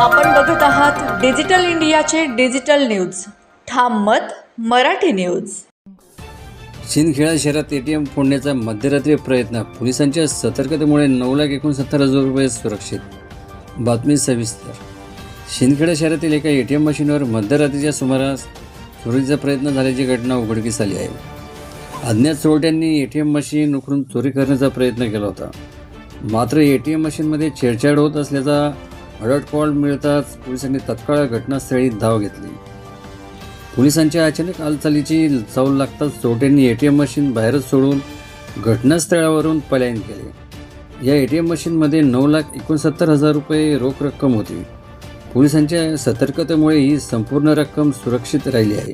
आपण बघत आहात डिजिटल इंडियाचे डिजिटल न्यूज. ठाम मत मराठी न्यूज. शिंदखेडा शहरात एटीएम फोडण्याचा मध्यरात्री प्रयत्न. पोलिसांच्या सतर्कतेमुळे नऊ लाख एकोणसत्तर हजार रुपये सुरक्षित. बातमी सविस्तर. शिंदखेडा शहरातील एका एटीएम मशीनवर मध्यरात्रीच्या सुमारास चोरीचा प्रयत्न झाल्याची घटना उघडकीस आली आहे. अज्ञात चोरट्यांनी एटीएम मशीन उकरून चोरी करण्याचा प्रयत्न केला होता. मात्र एटीएम मशीनमध्ये छेडछाड होत असल्याचा अलर्ट कॉल मिळताच पोलिसांनी तत्काळ घटनास्थळी धाव घेतली. पोलिसांच्या अचानक हालचालीची चावल लागताच चोरट्यांनी ए टी एम मशीन बाहेरच सोडून घटनास्थळावरून पलायन केले. या ए टी एम मशीनमध्ये नऊ लाख एकोणसत्तर हजार रुपये रोख रक्कम होती. पोलिसांच्या सतर्कतेमुळे ही संपूर्ण रक्कम सुरक्षित राहिली आहे.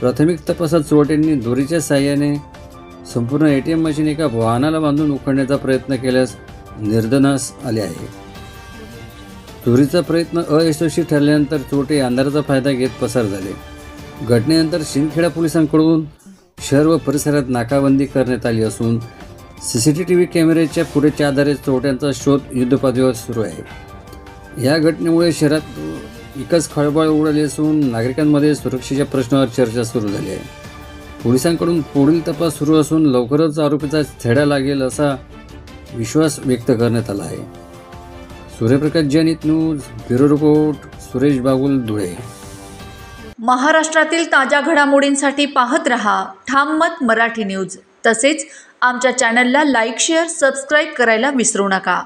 प्राथमिक तपासात चोरट्यांनी दोरीच्या साह्याने संपूर्ण ए टी एम मशीन एका वाहनाला बांधून उखडण्याचा प्रयत्न केल्यास निर्दनास आले आहे. चोरीचा प्रयत्न अयशस्वी ठरल्यानंतर चोरटे अंधाराचा फायदा घेत पसार झाले. घटनेनंतर शिंदखेडा पोलिसांकडून शहर व परिसरात नाकाबंदी करण्यात आली असून सी सी टी व्ही कॅमेऱ्याच्या फुटेजच्या आधारे चोरट्यांचा शोध युद्धपातळीवर सुरू आहे. या घटनेमुळे शहरात एकच खळबळ उडाली असून नागरिकांमध्ये सुरक्षेच्या प्रश्नावर चर्चा सुरू झाली आहे. पोलिसांकडून पुढील तपास सुरू असून लवकरच आरोपीचा छेडा लागेल असा विश्वास व्यक्त करण्यात आला आहे. Suryaprakash Janit news bureau report Suresh Bagul Dhule. महाराष्ट्रातील ताज्या घडामोडींसाठी पाहत रहा ठाम मत मराठी न्यूज. तसेच आमच्या चॅनलला लाईक शेअर सबस्क्राईब करायला विसरू नका.